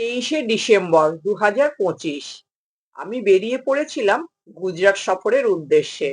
তেইশে ডিসেম্বর দু হাজার পঁচিশ। আমি বেরিয়ে পড়েছিলাম গুজরাট সফরের উদ্দেশ্যে।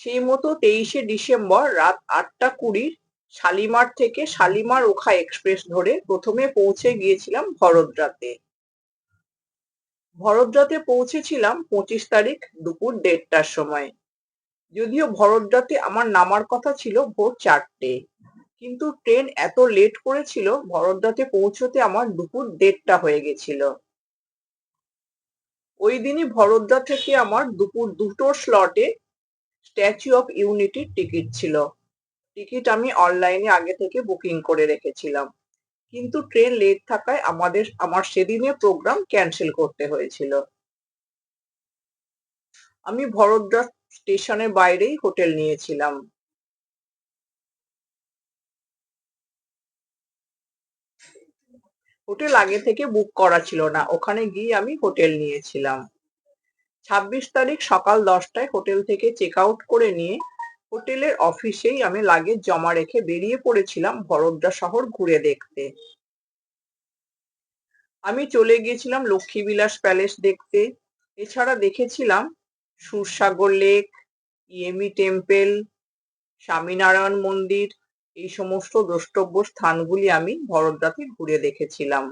সেই মতো তেইশে ডিসেম্বর রাত আটটা কুড়ির শালিমার থেকে শালিমার ওখা এক্সপ্রেস ধরে প্রথমে পৌঁছে গিয়েছিলাম ভরদ্রাতে ভরদ্রাতে পৌঁছেছিলাম পঁচিশ তারিখ দুপুর দেড়টার সময়। যদিও ভরদ্রাতে আমার নামার কথা ছিল ভোর চারটে। কিন্তু ট্রেন এত লেট করেছিল ভরদ্রাতে পৌঁছতে আমার দুপুর দেড়টা হয়ে গেছিল। ওই দিনই ভরদ্রা থেকে আমার দুপুর দুটোর স্লটে স্ট্যাচু অফ ইউনিটির টিকিট ছিল। টিকিট আমি অনলাইনে আগে থেকে বুকিং করে রেখেছিলাম। কিন্তু ট্রেন লেট থাকায় আমাদের, আমার সেদিনে প্রোগ্রাম ক্যান্সেল করতে হয়েছিল। আমি ভরদ্রা স্টেশনের বাইরেই হোটেল নিয়েছিলাম। হোটেল আগে থেকে বুক করা ছিল না। ওখানে গিয়ে আমি হোটেল নিয়েছিলাম। ছাব্বিশ তারিখ সকাল দশটায় হোটেল থেকে চেক আউট করে নিয়ে হোটেলের অফিসেই আমি লাগেজ জমা রেখে বেরিয়ে পড়েছিলাম ভরদ্রা শহর ঘুরে দেখতে। আমি চলে গিয়েছিলাম লক্ষ্মীবিলাস প্যালেস দেখতে। এছাড়া দেখেছিলাম সুরসাগর লেক ইয়েমি টেম্পল স্বামীনারায়ণ মন্দির এই সমস্ত দ্রষ্টব্য স্থানগুলি আমি ভরদ্রাতে ঘুরে দেখেছিলাম।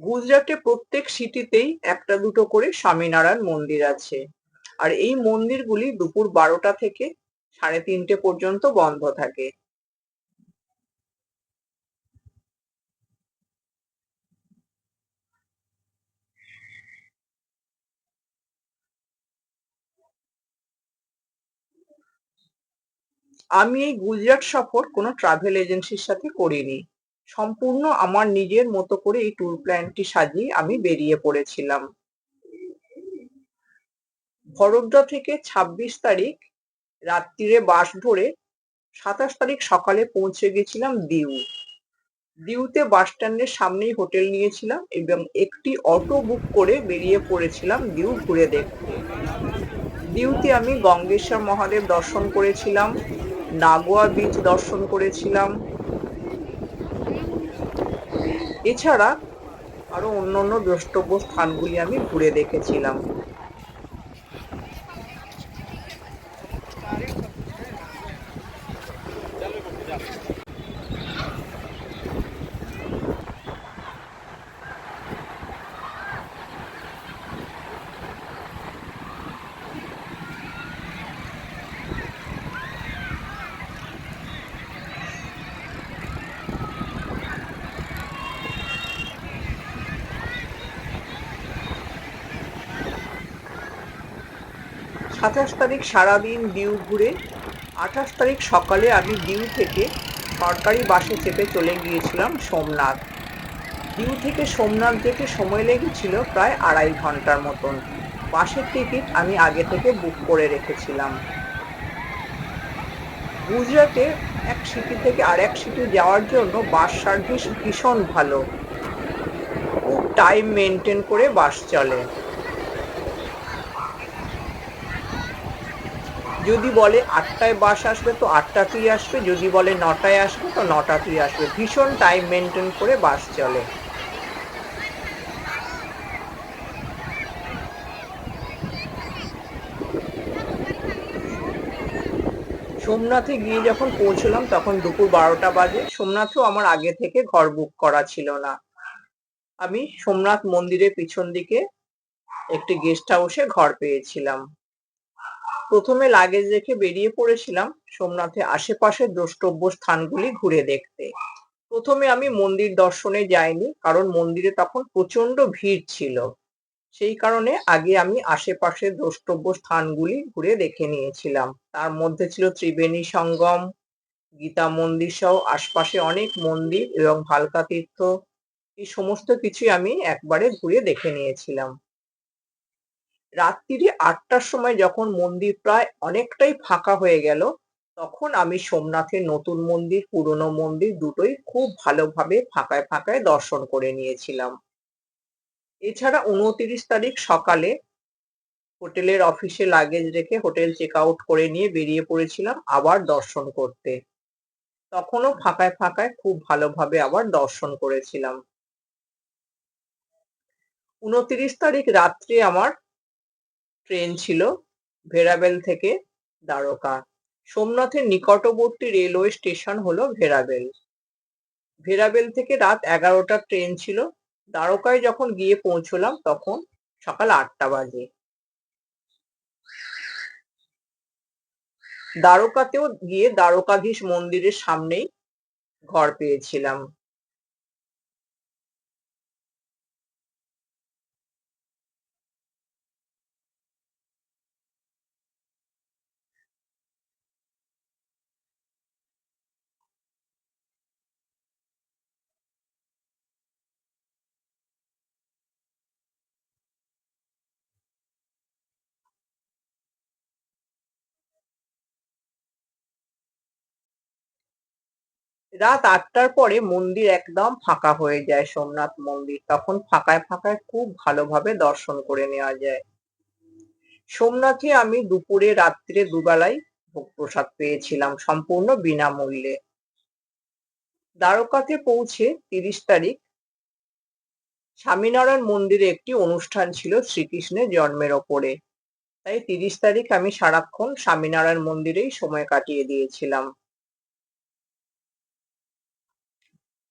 গুজরাটে প্রত্যেক সিটিতেই একটা দুটো করে স্বামীনারায়ণ মন্দির আছে। আর এই মন্দিরগুলি দুপুর বারোটা থেকে সাড়ে তিনটে পর্যন্ত বন্ধ থাকে। আমি এই গুজরাট সফর কোনো ট্রাভেল এজেন্সির সাথে করিনি। সম্পূর্ণ আমার নিজের মতো করে এই ট্যুর প্ল্যানটি সাজিয়ে আমি বেরিয়ে পড়েছিলাম। ভরদ্রা থেকে ছাব্বিশ তারিখ রাত্রিরে বাস ধরে সাতাশ তারিখ সকালে পৌঁছে গেছিলাম দিউ। দিউতে বাস স্ট্যান্ডের সামনেই হোটেল নিয়েছিলাম এবং একটি অটো বুক করে বেরিয়ে পড়েছিলাম দিউ ঘুরে দেখতে। দিউতে আমি গঙ্গেশ্বর মহাদেব দর্শন করেছিলাম। নাগোয়া বিচ দর্শন করেছিলাম। এছাড়া আরও অন্য অন্য দ্রষ্টব্য স্থানগুলি আমি ঘুরে দেখেছিলাম। সাতাশ তারিখ সারাদিন দিউ ঘুরে আঠাশ তারিখ সকালে আমি ডিউ থেকে সরকারি বাসে চেপে চলে গিয়েছিলাম সোমনাথ। ডিউ থেকে সোমনাথ যেতে সময় লেগেছিল প্রায় আড়াই ঘণ্টার মতন। বাসের টিকিট আমি আগে থেকে বুক করে রেখেছিলাম। গুজরাটে এক সিটি থেকে আর এক সিটি যাওয়ার জন্য বাস সার্ভিস ভীষণ ভালো। খুব টাইম মেনটেন করে বাস চলে। যদি বলে আটটায় বাস আসবে, তো আটটাতেই আসবে। যদি বলে নটায় আসবে, তো নটাতেই আসবে। ভীষণ টাইম মেনটেন করে বাস চলে। সোমনাথে গিয়ে যখন পৌঁছলাম, তখন দুপুর বারোটা বাজে। সোমনাথেও আমার আগে থেকে ঘর বুক করা ছিল না। আমি সোমনাথ মন্দিরের পিছন দিকে একটি গেস্ট হাউসে ঘর পেয়েছিলাম। প্রথমে লাগেজ রেখে বেরিয়ে পড়েছিলাম সোমনাথে আশেপাশে দ্রষ্টব্য স্থানগুলি ঘুরে দেখতে। প্রথমে আমি মন্দির দর্শনে যাইনি, কারণ মন্দিরে তখন প্রচণ্ড ভিড় ছিল। সেই কারণে আগে আমি আশেপাশে দ্রষ্টব্য স্থানগুলি ঘুরে দেখে নিয়েছিলাম। তার মধ্যে ছিল ত্রিবেণী সঙ্গম, গীতা মন্দির সহ আশপাশে অনেক মন্দির এবং ভালকা তীর্থ। এই সমস্ত কিছুই আমি একবারে ঘুরে দেখে নিয়েছিলাম। রাত্রিরে আটটার সময় যখন মন্দির প্রায় অনেকটাই ফাঁকা হয়ে গেল, তখন আমি সোমনাথের নতুন মন্দির, পুরনো মন্দির দুটোই খুব ভালোভাবে ফাঁকায় ফাঁকায় দর্শন করে নিয়েছিলাম। এছাড়া উনতিরিশ তারিখ সকালে হোটেলের অফিসে লাগেজ রেখে হোটেল চেক আউট করে নিয়ে বেরিয়ে পড়েছিলাম আবার দর্শন করতে। তখনও ফাঁকায় ফাঁকায় খুব ভালোভাবে আবার দর্শন করেছিলাম। উনত্রিশ তারিখ রাত্রে আমার ট্রেন ছিল ভেরাবেল থেকে দ্বারকা। সোমনাথের নিকটবর্তী রেলওয়ে স্টেশন হলো ভেরাবেল। ভেরাবেল থেকে রাত এগারোটার ট্রেন ছিল। দ্বারকায় যখন গিয়ে পৌঁছলাম তখন সকাল আটটা বাজে। দ্বারকাতেও গিয়ে দ্বারকাধীশ মন্দিরের সামনেই ঘর পেয়েছিলাম। রাত আটটার পরে মন্দির একদম ফাঁকা হয়ে যায় সোমনাথ মন্দির। তখন ফাঁকায় ফাঁকায় খুব ভালোভাবে দর্শন করে নেওয়া যায়। সোমনাথে আমি দুপুরে, রাত্রে দুবেলায় ভোগ প্রসাদ পেয়েছিলাম সম্পূর্ণ বিনামূল্যে। দ্বারকাতে পৌঁছে তিরিশ তারিখ স্বামীনারায়ণ মন্দিরে একটি অনুষ্ঠান ছিল শ্রীকৃষ্ণের জন্মের ওপরে। তাই তিরিশ তারিখ আমি সারাক্ষণ স্বামীনারায়ণ মন্দিরেই সময় কাটিয়ে দিয়েছিলাম।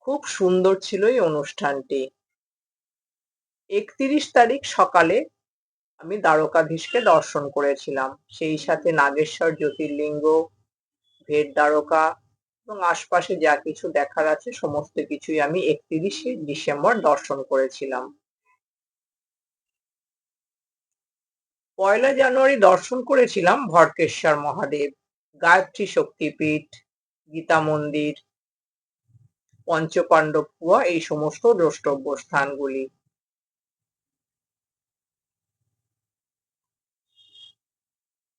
খুব সুন্দর ছিল এই অনুষ্ঠানটি। একত্রিশ তারিখ সকালে আমি দ্বারকাধীশকে দর্শন করেছিলাম। সেই সাথে নাগেশ্বর, জ্যোতির্লিঙ্গ ভেট দ্বারকা এবং আশপাশে যা কিছু দেখার আছে সমস্ত কিছুই আমি একত্রিশে ডিসেম্বর দর্শন করেছিলাম। পয়লা জানুয়ারি দর্শন করেছিলাম ভটকেশ্বর মহাদেব, গায়ত্রী শক্তিপীঠ, গীতা মন্দির পঞ্চপাণ্ডব কুয়া এই সমস্ত দ্রষ্টব্য স্থানগুলি।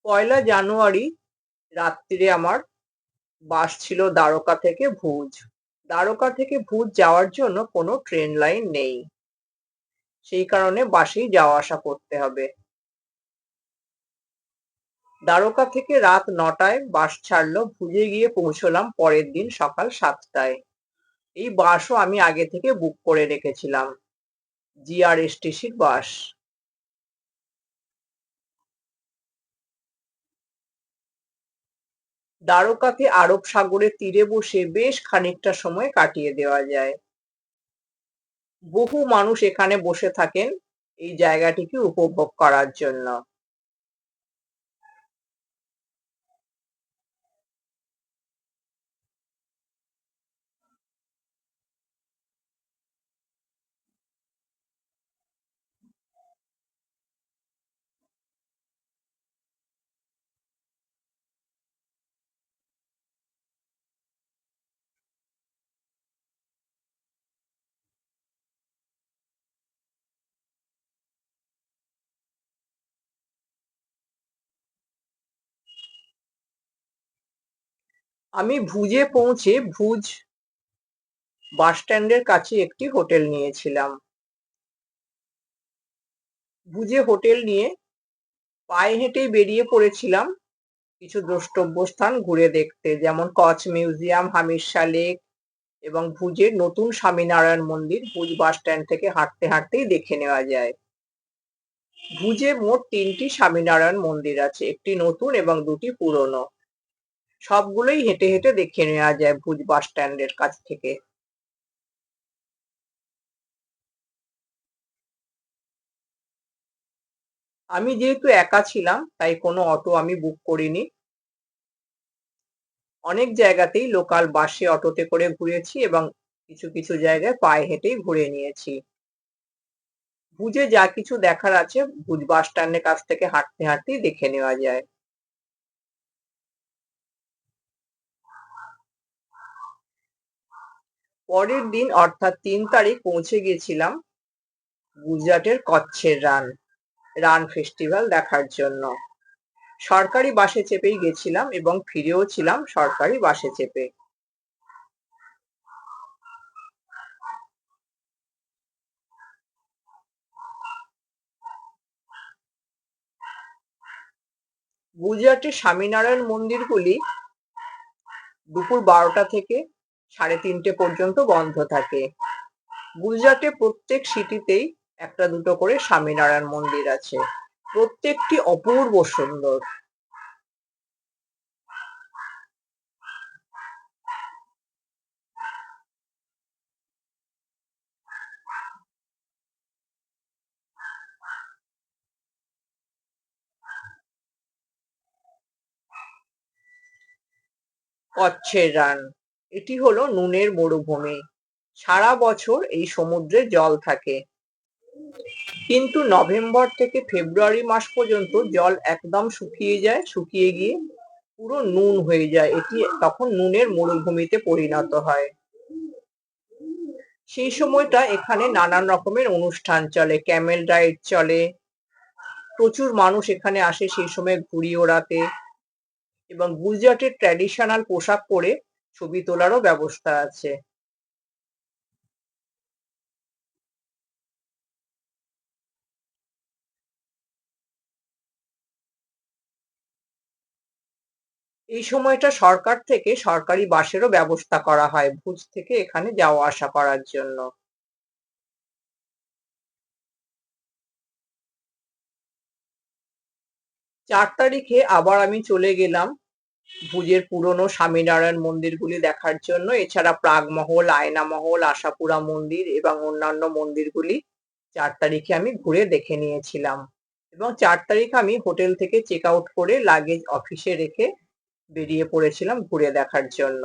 পয়লা জানুয়ারি রাত্রিরে আমার বাস ছিল দ্বারকা থেকে ভুজ। দ্বারকা থেকে ভুজ যাওয়ার জন্য কোনো ট্রেন লাইন নেই। সেই কারণে বাসেই যাওয়া আসা করতে হবে। দ্বারকা থেকে রাত নটায় বাস ছাড়লো, ভুজে গিয়ে পৌঁছলাম পরের দিন সকাল সাতটায়। এই বাসও আমি আগে থেকে বুক করে রেখেছিলাম। জিআরএসটিসির বাস দ্বারকাকে আরব সাগরের তীরে বসে বেশ খানিকটা সময় কাটিয়ে দেওয়া যায়। বহু মানুষ এখানে বসে থাকেন এই জায়গাটিকে উপভোগ করার জন্য। আমি ভুজে পৌঁছে ভুজ বাস স্ট্যান্ডের কাছে একটি হোটেল নিয়েছিলাম। ভুজে হোটেল নিয়ে পায়ে হেঁটেই বেরিয়ে পড়েছিলাম কিছু দ্রষ্টব্য স্থান ঘুরে দেখতে, যেমন কচ মিউজিয়াম হামিরশা লেক এবং ভুজের নতুন স্বামীনারায়ণ মন্দির ভুজ বাস স্ট্যান্ড থেকে হাঁটতে হাঁটতেই দেখে নেওয়া যায়। ভুজে মোট তিনটি স্বামীনারায়ণ মন্দির আছে, একটি নতুন এবং দুটি পুরনো। সবগুলোই হেঁটে হেঁটে দেখে নেওয়া যায় ভুজ বাস স্ট্যান্ডের কাছ থেকে। আমি যেহেতু একা ছিলাম, তাই কোনো অটো আমি বুক করিনি। অনেক জায়গাতেই লোকাল বাসে অটোতে করে ঘুরেছি এবং কিছু কিছু জায়গায় পায়ে হেঁটেই ঘুরে নিয়েছি। ভুজে যা কিছু দেখার আছে, ভুজ বাস স্ট্যান্ডের কাছ থেকে হাঁটতে হাঁটতেই দেখে নেওয়া যায়। পরের দিন অর্থাৎ তিন তারিখ পৌঁছে গিয়েছিলাম গুজরাটের কচ্ছের রান রান ফেস্টিভ্যাল দেখার জন্য। সরকারি বাসে চেপেই গেছিলাম এবং ফিরেও ছিলাম সরকারি বাসে চেপে। গুজরাটের স্বামীনারায়ণ মন্দিরগুলি দুপুর বারোটা থেকে সাড়ে তিনটে পর্যন্ত বন্ধ থাকে। গুজরাটে প্রত্যেক সিটিতেই একটা দুটো করে স্বামীনারায়ণ মন্দির আছে। প্রত্যেকটি অপূর্ব সুন্দর। কচ্ছের রান। এটি হলো নুনের মরুভূমি। সারা বছর এই সমুদ্রে জল থাকে। কিন্তু নভেম্বর থেকে ফেব্রুয়ারি মাস পর্যন্ত জল একদম শুকিয়ে যায়, শুকিয়ে গিয়ে পুরো নুন হয়ে যায়। এটি তখন নুনের মরুভূমিতে পরিণত হয়। সেই সময়টা এখানে নানান রকমের অনুষ্ঠান চলে, ক্যামেল রাইড চলে। প্রচুর মানুষ এখানে আসে সেই সময় ঘুড়ি ওড়াতে এবং গুজরাটের ট্র্যাডিশনাল পোশাক পরে ছবি তোলারও ব্যবস্থা আছে। এই সময়টা সরকার থেকে সরকারি বাসেরও ব্যবস্থা করা হয় ভুজ থেকে এখানে যাওয়া আসা করার জন্য। চার তারিখে আবার আমি চলে গেলাম। ভুজের পুরনো স্বামীনারায়ণ মন্দিরগুলি দেখার জন্য, এছাড়া প্রাগমহল, আয়নামহল, আশাপুরা মন্দির এবং অন্যান্য মন্দিরগুলি চার তারিখে আমি ঘুরে দেখে নিয়েছিলাম। এবং চার তারিখ আমি হোটেল থেকে চেক আউট করে লাগেজ অফিসে রেখে বেরিয়ে পড়েছিলাম ঘুরে দেখার জন্য।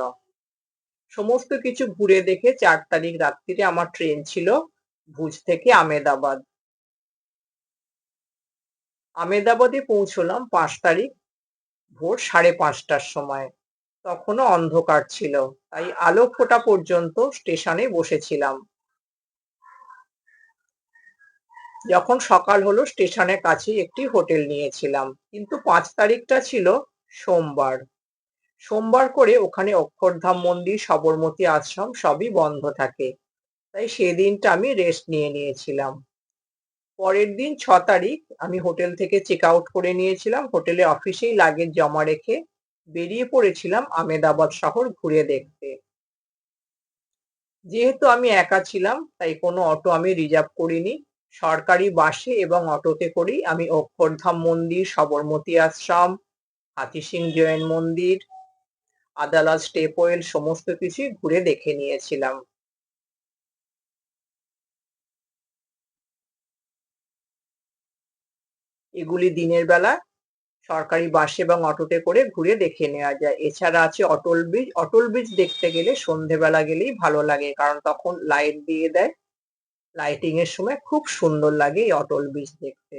সমস্ত কিছু ঘুরে দেখে চার তারিখ রাত্রিরে আমার ট্রেন ছিল ভুজ থেকে আমেদাবাদ। আমেদাবাদে পৌঁছলাম পাঁচ তারিখ ভোর সাড়ে পাঁচটার সময়। তখনও অন্ধকার ছিল, তাই আলো ফোটা পর্যন্ত স্টেশনে বসেছিলাম। যখন সকাল হলো, স্টেশনের কাছে একটি হোটেল নিয়েছিলাম, কিন্তু পাঁচ তারিখটা ছিল সোমবার। সোমবার করে ওখানে অক্ষরধাম মন্দির, সবরমতী আশ্রম সবই বন্ধ থাকে, তাই সেদিনটা আমি রেস্ট নিয়ে নিয়েছিলাম। পরের দিন ছ তারিখ আমি হোটেল থেকে চেক আউট করে নিয়েছিলাম। হোটেলে অফিসেই লাগেজ জমা রেখে বেরিয়ে পড়েছিলাম আমেদাবাদ শহর ঘুরে দেখতে। যেহেতু আমি একা ছিলাম, তাই কোনো অটো আমি রিজার্ভ করিনি। সরকারি বাসে এবং অটোতে করেই আমি অক্ষরধাম মন্দির, সবরমতী আশ্রম হাতি সিং জৈন মন্দির আদালত স্টেপ ওয়েল সমস্ত কিছুই ঘুরে দেখে নিয়েছিলাম। এগুলি দিনের বেলা সরকারি বাস এবং অটোতে করে ঘুরে দেখে নেওয়া যায়। এছাড়া আছে অটল ব্রিজ। অটল ব্রিজ দেখতে গেলে সন্ধেবেলা গেলেই ভালো লাগে, কারণ তখন লাইট দিয়ে দেয়। লাইটিং এর সময় খুব সুন্দর লাগে এই অটল ব্রিজ দেখতে।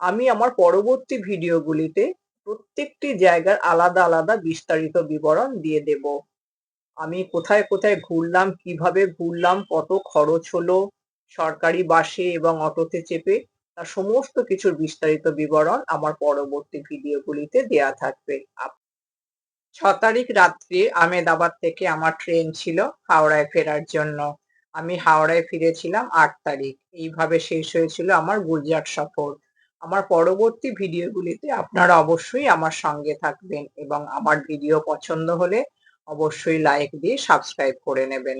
আমি আমার পরবর্তী ভিডিওগুলিতে প্রত্যেকটি জায়গার আলাদা আলাদা বিস্তারিত বিবরণ দিয়ে দেব। আমি কোথায় কোথায় ঘুরলাম, কীভাবে ঘুরলাম, কত খরচ হলো, সরকারি বাসে এবং অটোতে চেপে তার সমস্ত কিছুর বিস্তারিত বিবরণ আমার পরবর্তী ভিডিওগুলিতে দেয়া থাকবে। ছ তারিখ রাত্রি আমেদাবাদ থেকে আমার ট্রেন ছিল হাওড়ায় ফেরার জন্য। আমি হাওড়ায় ফিরেছিলাম আট তারিখ। এইভাবে শেষ হয়েছিল আমার গুজরাট সফর। আমার পরবর্তী ভিডিওগুলিতে আপনারা অবশ্যই আমার সঙ্গে থাকবেন এবং আমার ভিডিও পছন্দ হলে অবশ্যই লাইক দিয়ে সাবস্ক্রাইব করে নেবেন।